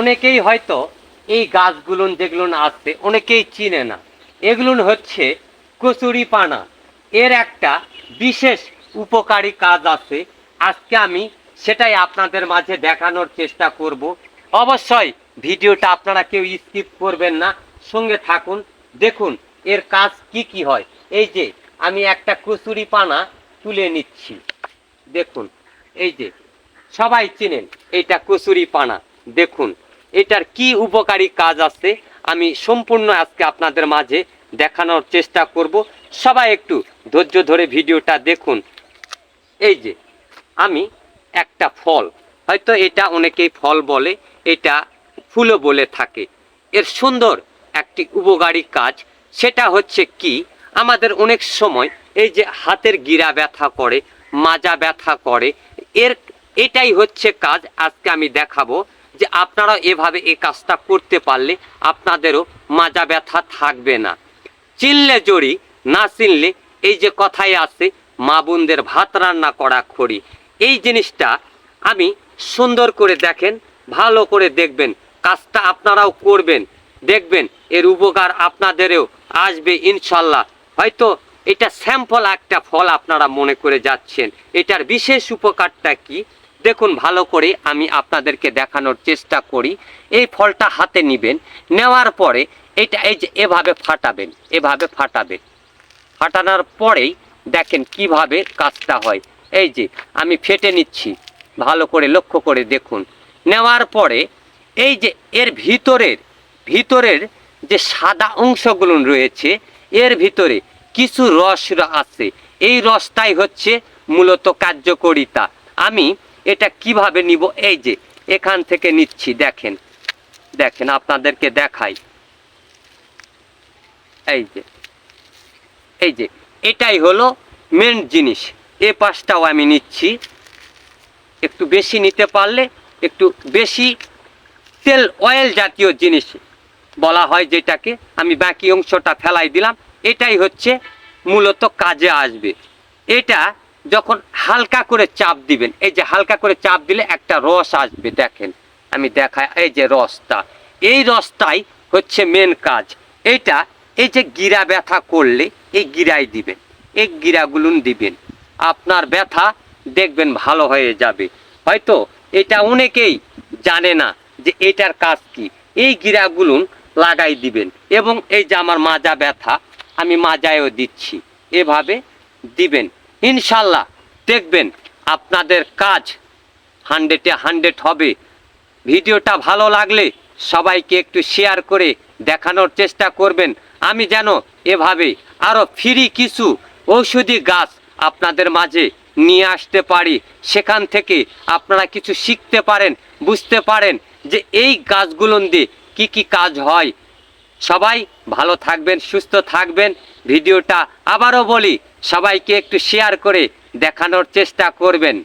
অনেকেই হয়তো এই গাছগুলো যেগুলো আছে, অনেকেই চিনে না। এগুলো হচ্ছে কচুরি পানা। এর একটা বিশেষ উপকারী কাজ আছে। আজকে আমি সেটাই আপনাদের মাঝে দেখানোর চেষ্টা করব। অবশ্যই ভিডিওটা আপনারা কেউ স্কিপ করবেন না। সঙ্গে থাকুন। দেখুন এর কাজ কি কি হয়। এই যে আমি একটা কচুরি পানা তুলে নিচ্ছি। দেখুন, এই যে সবাই চেনেন এটা কচুরি পানা। দেখুন এটার কি উপকারী কাজ আছে, আমি সম্পূর্ণ আজকে আপনাদের মাঝে দেখানোর চেষ্টা করব। সবাই একটু ধৈর্য ধরে ভিডিওটা দেখুন। এই যে, আমি একটা ফল, হয়তো এটা অনেকেই ফল বলে, এটা ফুলও বলে থাকে। এর সুন্দর একটি উপকারী কাজ, সেটা হচ্ছে কি, আমাদের অনেক সময় এই যে হাতের গিরা ব্যথা করে, মাজা ব্যথা করে, এর, এটাই হচ্ছে কাজ, আজকে আমি দেখাবো। যে আপনারা এভাবে এই কাজটা করতে পারলে আপনাদেরও মাজা ব্যথা থাকবে না। চিনলে জড়ি, না চিনলে এই যে কথাই আছে, মা বোনদের ভাত রান্না করা খড়ি। এই জিনিসটা আমি সুন্দর করে দেখেন, ভালো করে দেখবেন, কাজটা আপনারাও করবেন। দেখবেন এর উপকার আপনাদেরও আসবে ইনশাল্লাহ। হয়তো এটা স্যাম্পল একটা ফল আপনারা মনে করে যাচ্ছেন। এটার বিশেষ উপকারটা কি? দেখুন, ভালো করে আমি আপনাদেরকে দেখানোর চেষ্টা করি। এই ফলটা হাতে নেবেন, নেওয়ার পরে এটা এই যে এভাবে ফাটাবেন এভাবে ফাটাবেন। ফাটানোর পরেই দেখেন কীভাবে কাজটা হয়। এই যে, আমি ফেটে নিচ্ছি, ভালো করে লক্ষ্য করে দেখুন। নেওয়ার পরে এই যে এর ভিতরের ভিতরের যে সাদা অংশগুলো রয়েছে, এর ভিতরে কিছু রস আছে। এই রসটাই হচ্ছে মূলত কার্যকরিতা। আমি এটা কীভাবে নিব? এই যে, এখান থেকে নিচ্ছি, দেখেন। দেখেন, আপনাদেরকে দেখাই। এই যে এই যে, এটাই হলো মেন জিনিস। এ পাশটাও আমি নিচ্ছি। একটু বেশি নিতে পারলে একটু বেশি তেল অয়েল জাতীয় জিনিস বলা হয় যেটাকে। আমি বাকি অংশটা ফেলাই দিলাম। এটাই হচ্ছে মূলত কাজে আসবে। এটা যখন হালকা করে চাপ দিবেন। এই যে হালকা করে চাপ দিলে একটা রস আসবে, দেখেন। আমি দেখাই, এই যে রসটা। এই রসটাই হচ্ছে মেন কাজ। এইটা, এই যে গিরা ব্যথা করলে এই গিরাই দিবেন। এই গিরাগুলুন দিবেন। আপনার ব্যথা দেখবেন ভালো হয়ে যাবে। হয়তো এটা অনেকেই জানে না যে এটার কাজ কি। এই গিরাগুলুন লাগাই দিবেন। এবং এই যে আমার মাজা ব্যথা, আমি মাজায়ও দিচ্ছি। এভাবে দিবেন। ইনশাল্লাহ দেখবেন আপনাদের কাজ হান্ড্রেডে হান্ড্রেড হবে। ভিডিওটা ভালো লাগলে সবাইকে একটু শেয়ার করে দেখানোর চেষ্টা করবেন। আমি যেন এভাবে আরও ফ্রি কিছু ঔষধি গাছ আপনাদের মাঝে নিয়ে আসতে পারি। সেখান থেকে আপনারা কিছু শিখতে পারেন, বুঝতে পারেন যে এই গাছগুলো দিয়ে কী কী কাজ হয়। সবাই ভালো থাকবেন, সুস্থ থাকবেন। ভিডিওটা আবারও বলি, সবাইকে একটু শেয়ার করে দেখানোর চেষ্টা করবেন।